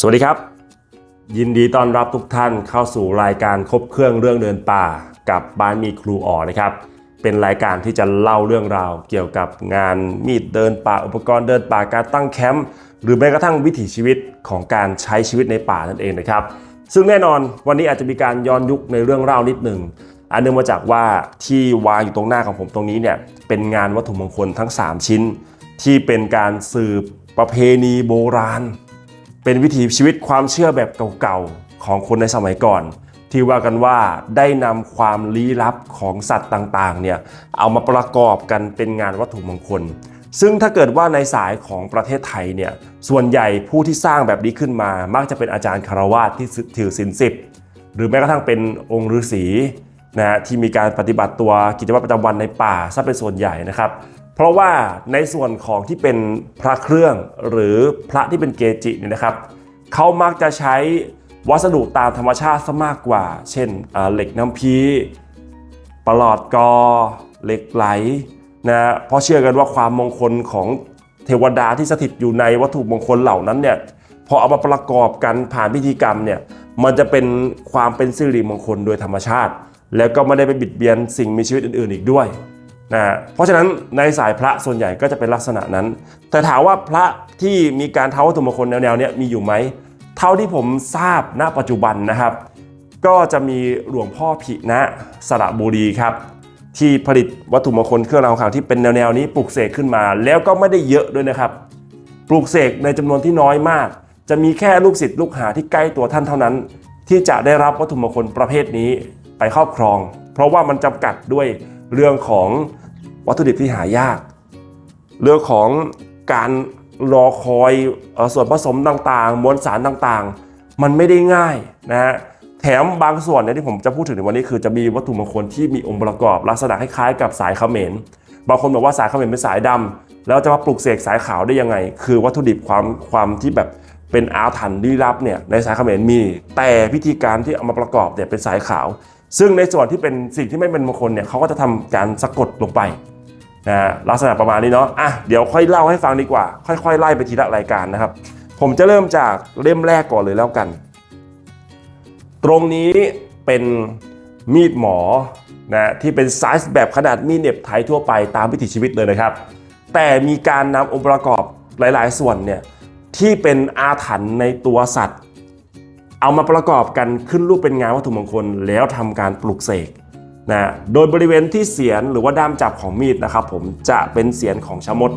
สวัสดีครับ ยินดีต้อนรับทุกท่านเข้าสู่รายการครบเครื่องเรื่องเดินป่า กับบ้านมีครูอ๋อนะครับ เป็นรายการที่จะเล่าเรื่องราว เกี่ยวกับงานมีดเดินป่า อุปกรณ์เดินป่าการตั้งแคมป์หรือแม้กระทั่งวิถีชีวิตของการใช้ชีวิตในป่านั่นเองนะครับ ซึ่งแน่นอนวันนี้อาจจะมีการย้อนยุคในเรื่องเล่านิดหนึ่งอันเนื่องมาจากว่าที่วางอยู่ตรงหน้าของผมตรงนี้เนี่ยเป็นงานวัตถุมงคลทั้ง 3 ชิ้น ที่เป็นการสืบประเพณีโบราณ เป็นวิถีชีวิตความเชื่อแบบเก่าๆของคนในสมัยก่อน ที่ว่ากันว่าได้นำความลี้ลับของสัตว์ต่างๆเนี่ยเอามาประกอบกันเป็นงานวัตถุมงคล ซึ่งถ้าเกิดว่าในสายของประเทศไทยเนี่ยส่วนใหญ่ผู้ที่สร้างแบบนี้ขึ้นมา มักจะเป็นอาจารย์คารวาสที่ถือศีลสิบหรือแม้กระทั่งเป็นองค์ฤาษีนะฮะที่มีการปฏิบัติตัวกิจวัตรประจำวันในป่าซะเป็นส่วนใหญ่นะครับ เพราะว่าในส่วนของที่เป็นพระเครื่องหรือพระที่เป็นเกจิเนี่ยนะครับเขามักจะใช้วัสดุตามธรรมชาติซะมากกว่า เช่นเหล็กน้ำพีปลอดกอ เหล็กไหลนะเพราะเชื่อกันว่าความมงคลของเทวดาที่สถิตอยู่ในวัตถุมงคลเหล่านั้นเนี่ยพอเอามาประกอบกันผ่านพิธีกรรมเนี่ยมันจะเป็นความเป็นสิริมงคลโดยธรรมชาติ แล้วก็ไม่ได้ไปบิดเบียนสิ่งมีชีวิตอื่นๆอีกด้วย นะเพราะฉะนั้นในสายพระส่วนใหญ่ก็จะเป็นลักษณะนั้น แต่ถามว่าพระที่มีการเท้าวัตถุมงคลแนวๆนี้มีอยู่ไหม เท่าที่ผมทราบณปัจจุบันนะครับ ก็จะมีหลวงพ่อผินะสระบุรีครับ ที่ผลิตวัตถุมงคลเครื่องรางของขลังที่เป็นแนวๆนี้ปลูกเสกขึ้นมา แล้วก็ไม่ได้เยอะด้วยนะครับ ปลูกเสกในจำนวนที่น้อยมาก จะมีแค่ลูกศิษย์ลูกหาที่ใกล้ตัวท่านเท่านั้น ที่จะได้รับวัตถุมงคลประเภทนี้ไปครอบครอง เพราะว่ามันจำกัดด้วย เรื่องของวัตถุดิบที่หายาก เรื่องของการรอคอยส่วนผสมต่างๆ มวลสารต่างๆ มันไม่ได้ง่ายนะฮะแถมบางส่วนเนี่ยที่ผมจะพูดถึงในวันนี้คือจะมีวัตถุมงคลที่มีองค์ประกอบ ลักษณะคล้ายๆกับสายเขมรบางคนบอกว่าสายเขมรเป็นสายดำแล้วจะมาปลูกเสกสายขาวได้ยังไง คือวัตถุดิบความความที่แบบเป็นอาถรรพ์ลี้ลับเนี่ยในสายเขมรมี แต่พิธีการที่เอามาประกอบเนี่ยเป็นสายขาว ซึ่งในส่วนที่เป็นสิ่งที่ไม่เป็นมงคลเนี่ยเขาก็จะทำการสะกดลงไปนะฮะลักษณะประมาณนี้เนาะอะเดี๋ยวค่อยเล่าให้ฟังดีกว่า ค่อยๆ ไล่ไปทีละรายการนะครับ ผมจะเริ่มจากเล่มแรกก่อนเลยแล้วกัน ตรงนี้เป็นมีดหมอนะที่เป็นไซส์แบบขนาดมีดเน็บไทยทั่วไปตามวิถีชีวิตเลยนะครับ แต่มีการนำองค์ประกอบหลาย ๆ ส่วนเนี่ยที่เป็นอาถรรพ์ในตัวสัตว์ เอามาประกอบกันขึ้นรูปเป็นงานวัตถุมงคล แล้วทำการปลูกเสกนะโดยบริเวณที่เสียนหรือว่าด้ามจับของมีดนะครับผมจะเป็นเสียนของชะมด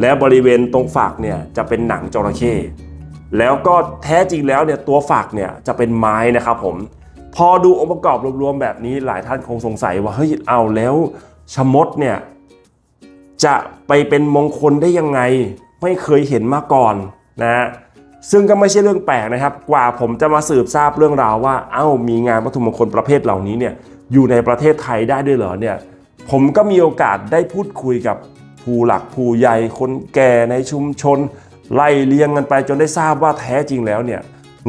และบริเวณตรงฝักเนี่ยจะเป็นหนังจระเข้แล้วก็แท้จริงแล้วเนี่ยตัวฝักเนี่ยจะเป็นไม้นะครับผมพอดูองค์ประกอบรวมๆแบบนี้หลายท่านคงสงสัยว่าเฮ้ยเอาแล้วชะมดเนี่ยจะไปเป็นมงคลได้ยังไงไม่เคยเห็นมาก่อนนะ ซึ่งก็ไม่ใช่เรื่องแปลกนะครับ กว่าผมจะมาสืบทราบเรื่องราวว่า เอ้า มีงานวัตถุมงคลประเภทเหล่านี้เนี่ย อยู่ในประเทศไทยได้ด้วยเหรอเนี่ย ผมก็มีโอกาสได้พูดคุยกับผู้หลักผู้ใหญ่คนแก่ในชุมชน ไล่เลียงกันไปจนได้ทราบว่าแท้จริงแล้วเนี่ย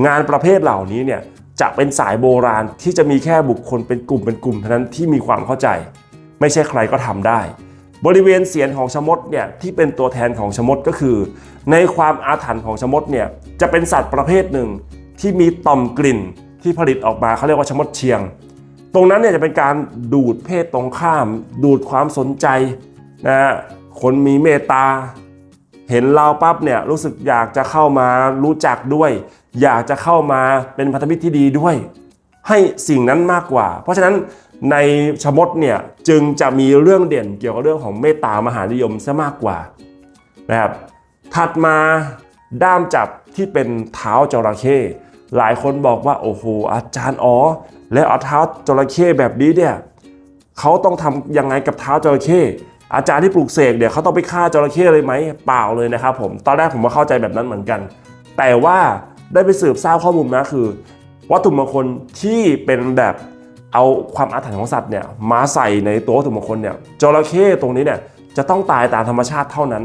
งานประเภทเหล่านี้เนี่ย จะเป็นสายโบราณที่จะมีแค่บุคคลเป็นกลุ่มเป็นกลุ่มเท่านั้นที่มีความเข้าใจ ไม่ใช่ใครก็ทำได้ บริเวณเสียนของชมดเนี่ยที่เป็นตัวแทนของชมดก็คือ ในความอาถรรพ์ของชมดเนี่ยจะเป็นสัตว์ประเภทหนึ่งที่มีต่อมกลิ่นที่ผลิตออกมาเขาเรียกว่าชมดเชียง ตรงนั้นเนี่ยจะเป็นการดูดเพศตรงข้าม ดูดความสนใจนะฮะคนมีเมตตา เห็นเราปั๊บเนี่ยรู้สึกอยากจะเข้ามารู้จักด้วย อยากจะเข้ามาเป็นพันธมิตรที่ดีด้วย ให้สิ่งนั้นมากกว่า เพราะฉะนั้นในชมดเนี่ยจึงจะมีเรื่องเด่นเกี่ยวกับเรื่องของเมตตามหานิยมซะมากกว่านะครับถัดมาด้ามจับที่เป็นเท้าจระเข้หลายคนบอกว่าโอ้โหอาจารย์อ๋อแล้วเอาเท้าจระเข้แบบนี้เนี่ยเขาต้องทำยังไงกับเท้าจระเข้อาจารย์ที่ปลูกเสกเนี่ยเขาต้องไปฆ่าจระเข้เลยไหมเปล่าเลยนะครับผมตอนแรกผมก็เข้าใจแบบนั้นเหมือนกัน แต่ว่าได้ไปสืบทราบข้อมูลมาคือ วัตถุมงคลที่เป็นแบบเอาความอาถรรพ์ของสัตว์เนี่ยมาใส่ในตัววัตถุมงคลเนี่ยจระเข้ตรงนี้เนี่ยจะต้องตายตามธรรมชาติเท่านั้น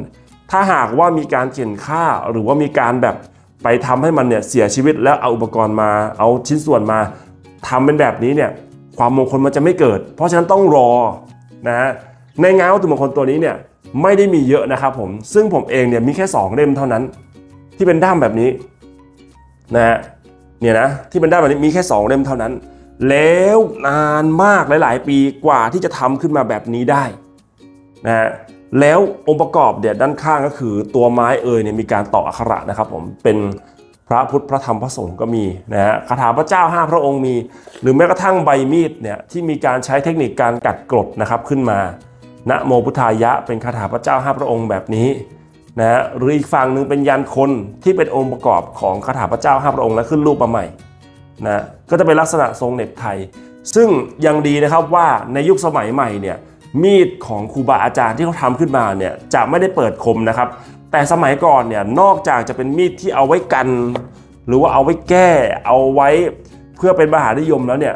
ถ้าหากว่ามีการเขียนฆ่าหรือว่ามีการแบบไปทำให้มันเนี่ยเสียชีวิตแล้วเอาอุปกรณ์มาเอาชิ้นส่วนมาทำเป็นแบบนี้เนี่ยความมงคลมันจะไม่เกิด เพราะฉะนั้นต้องรอนะฮะในงานวัตถุมงคลตัวนี้เนี่ยไม่ได้มีเยอะนะครับผมซึ่งผมเองเนี่ยมีแค่สองเล่มเท่านั้น ที่เป็นด้ามแบบนี้นะฮะ เนี่ยนะที่มันได้แบบนี้มีแค่ 2 เล่มเท่านั้น แล้วนานมากหลาย ๆ ปีกว่าที่จะทำขึ้นมาแบบนี้ได้นะฮะแล้วองค์ประกอบเนี่ยด้านข้างก็คือตัวไม้เอ่ยเนี่ยมีการต่ออักขระนะครับผมเป็นพระพุทธพระธรรมพระสงฆ์ก็มีนะฮะคาถาพระเจ้าห้าพระองค์มี หรือแม้กระทั่งใบมีดเนี่ยที่มีการใช้เทคนิคการกัดกรดนะครับขึ้นมานะโมพุทธายะเป็นคาถาพระเจ้าห้าพระองค์แบบนี้ นะฮะหรืออีกฝั่งหนึ่งเป็นยันคนที่เป็นองค์ประกอบของคาถาพระเจ้าห้าพระองค์และขึ้นรูปมาใหม่นะก็จะเป็นลักษณะทรงเน็บไทย ซึ่งยังดีนะครับว่าในยุคสมัยใหม่เนี่ยมีดของครูบาอาจารย์ที่เขาทำขึ้นมาเนี่ยจะไม่ได้เปิดคมนะครับ แต่สมัยก่อนเนี่ยนอกจากจะเป็นมีดที่เอาไว้กัน หรือว่าเอาไว้แก้ เอาไว้เพื่อเป็นมหานิยมแล้วเนี่ย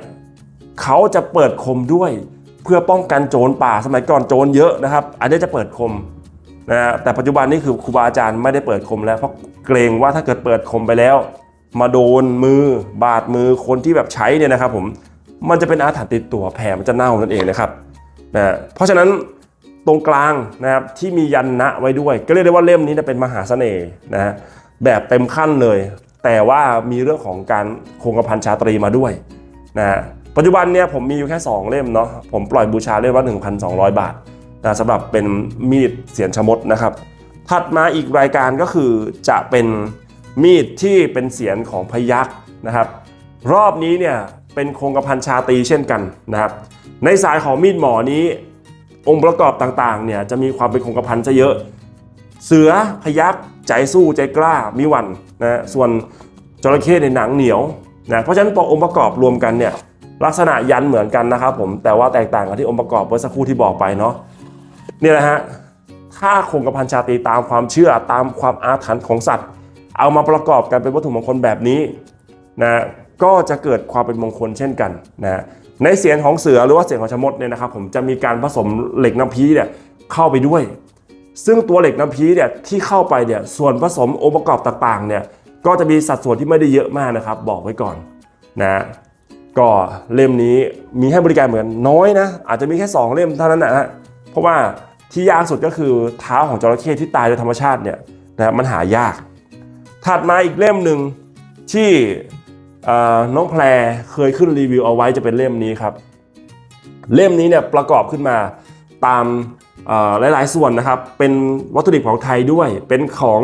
เขาจะเปิดคมด้วยเพื่อป้องกันโจรป่าสมัยก่อนโจรเยอะนะครับ อันนี้จะเปิดคม นะฮะแต่ปัจจุบันนี้คือครูบาอาจารย์ไม่ได้เปิดคมแล้วเพราะเกรงว่าถ้าเกิดเปิดคมไปแล้ว มาโดนมือบาดมือคนที่แบบใช้เนี่ยนะครับผมมันจะเป็นอาถรรพ์ติดตัวแผลมันจะเน่านั่นเองนะครับนะเพราะฉะนั้นตรงกลางนะครับที่มียันนะไว้ด้วย ก็เรียกได้ว่าเล่มนี้เป็นมหาเสน่ห์นะฮะแบบเต็มขั้นเลย แต่ว่ามีเรื่องของการคงกระพันชาตรีมาด้วยนะฮะปัจจุบันเนี่ยผมมีอยู่แค่ 2 เล่มเนาะผมปล่อยบูชาเล่มละ1,200 บาท นะสำหรับเป็นมีดเสียนชมดนะครับ ถัดมาอีกรายการก็คือจะเป็นมีดที่เป็นเสียนของพยักษ์นะครับ รอบนี้เนี่ยเป็นคงกระพันชาตีเช่นกันนะครับ ในสายของมีดหมอนี้ องค์ประกอบต่างๆเนี่ยจะมีความเป็นคงกระพันซะเยอะ เสือพยักษ์ใจสู้ใจกล้ามีหวันนะส่วนจระเข้ในหนังเหนียวนะเพราะฉะนั้นพอองค์ประกอบรวมกันเนี่ยลักษณะยันเหมือนกันนะครับผมแต่ว่าแตกต่างกันที่องค์ประกอบเมื่อสักครู่ที่บอกไปเนาะ นี่แหละฮะถ้าคงกระพันชาตรีตามความเชื่อตามความอาถรรพ์ของสัตว์ เอามาประกอบกันเป็นวัตถุมงคลแบบนี้นะก็จะเกิดความเป็นมงคลเช่นกันนะในเสียงของเสือหรือว่าเสียงของชมดเนี่ยนะครับผมจะมีการผสมเหล็กน้ำพีเนี่ยเข้าไปด้วย ซึ่งตัวเหล็กน้ำพีเนี่ยที่เข้าไปเนี่ยส่วนผสมองค์ประกอบต่างๆเนี่ยก็จะมีสัดส่วนที่ไม่ได้เยอะมากนะครับ บอกไว้ก่อนนะก็เล่มนี้มีให้บริการเหมือนน้อยนะอาจจะมีแค่ 2 เล่มเท่านั้นนะฮะเพราะว่า ที่ยากสุดก็คือเท้าของจระเข้ที่ตายโดยธรรมชาติเนี่ยนะมันหายาก ถัดมาอีกเล่มหนึ่งที่น้องแพรเคยขึ้นรีวิวเอาไว้จะเป็นเล่มนี้ครับ เล่มนี้เนี่ยประกอบขึ้นมาตามหลายๆ ส่วนนะครับ เป็นวัตถุดิบของไทยด้วย เป็นของ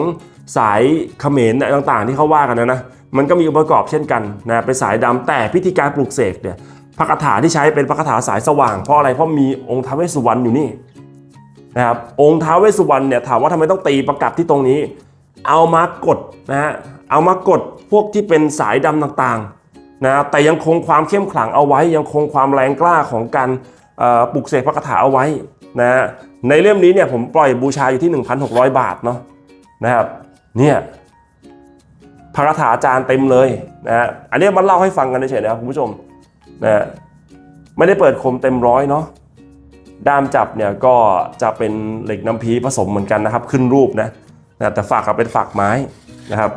สายเขมรต่างๆ ที่เขาว่ากันนะนะมันก็มีองค์ประกอบเช่นกันนะเป็นสายดำแต่พิธีการปลูกเสกเนี่ยพระคาถาที่ใช้เป็นพระคาถาสายสว่างเพราะอะไรเพราะมีองค์ท้าวเวสสุวรรณอยู่นี่ นะครับองค์ท้าวเวสสุวรรณเนี่ยถามว่าทำไมต้องตีประกับที่ตรงนี้ เอามากดนะฮะเอามากดพวกที่เป็นสายดำต่างๆนะแต่ยังคงความเข้มขลังเอาไว้ ยังคงความแรงกล้าของการปลุกเสกพระคาถาเอาไว้นะฮะในเล่มนี้เนี่ยผมปล่อยบูชาอยู่ที่ 1,600 บาทเนาะนะครับเนี่ยพระคาถาอาจารย์เต็มเลยนะฮะอันนี้มันเล่าให้ฟังกันเฉยๆนะครับคุณผู้ชมนะฮะไม่ได้เปิดคมเต็มร้อยเนาะ ด้ามจับเนี่ยก็จะเป็นเหล็กน้ำพีผสมเหมือนกันนะครับ ขึ้นรูปนะนะแต่ฝักอะเป็นฝักไม้นะครับ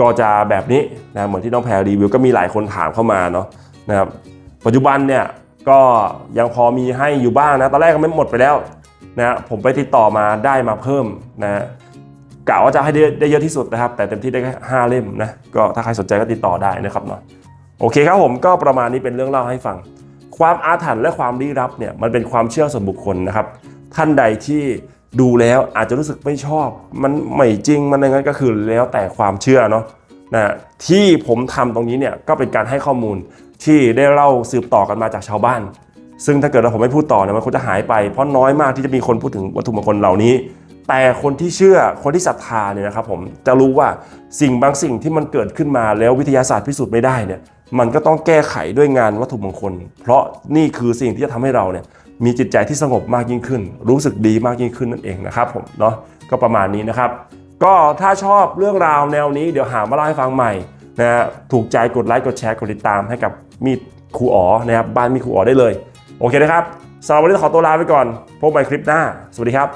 ก็จะแบบนี้นะเหมือนที่น้องแพรรีวิวก็มีหลายคนถามเข้ามาเนาะนะครับปัจจุบันเนี่ยก็ยังพอมีให้อยู่บ้างนะตอนแรกก็ไม่หมดไปแล้วนะผมไปติดต่อมาได้มาเพิ่มนะกะว่าจะให้ได้ได้เยอะที่สุดนะครับ แต่เต็มที่ได้แค่ห้าเล่มนะก็ถ้าใครสนใจก็ติดต่อได้นะครับเนาะโอเคครับผมก็ประมาณนี้เป็นเรื่องเล่าให้ฟัง ความอาถรรพ์และความลี้ลับเนี่ยมันเป็นความเชื่อส่วนบุคคลนะครับ ท่านใดที่ดูแล้วอาจจะรู้สึกไม่ชอบ มันไม่จริงมันอะไรงั้นก็คือแล้วแต่ความเชื่อเนาะนะที่ผมทำตรงนี้เนี่ยก็เป็นการให้ข้อมูลที่ได้เล่าสืบต่อกันมาจากชาวบ้าน ซึ่งถ้าเกิดเราผมไม่พูดต่อเนี่ยมันคงจะหายไป เพราะน้อยมากที่จะมีคนพูดถึงวัตถุมงคลเหล่านี้ แต่คนที่เชื่อคนที่ศรัทธาเนี่ยนะครับผมจะรู้ว่าสิ่งบางสิ่งที่มันเกิดขึ้นมาแล้ววิทยาศาสตร์พิสูจน์ไม่ได้เนี่ย มันก็ต้องแก้ไขด้วยงานวัตถุมงคล เพราะนี่คือสิ่งที่จะทำให้เราเนี่ยมีจิตใจที่สงบมากยิ่งขึ้น รู้สึกดีมากยิ่งขึ้นนั่นเองนะครับผมเนาะก็ประมาณนี้นะครับ ก็ถ้าชอบเรื่องราวแนวนี้เดี๋ยวหามาเล่าให้ฟังใหม่นะฮะถูกใจกดไลค์กดแชร์กดติดตามให้กับมีครูอ๋อนะครับบ้านมีครูอ๋อได้เลย โอเคนะครับสำหรับวันนี้ขอตัวลาไปก่อน พบใหม่คลิปหน้า สวัสดีครับ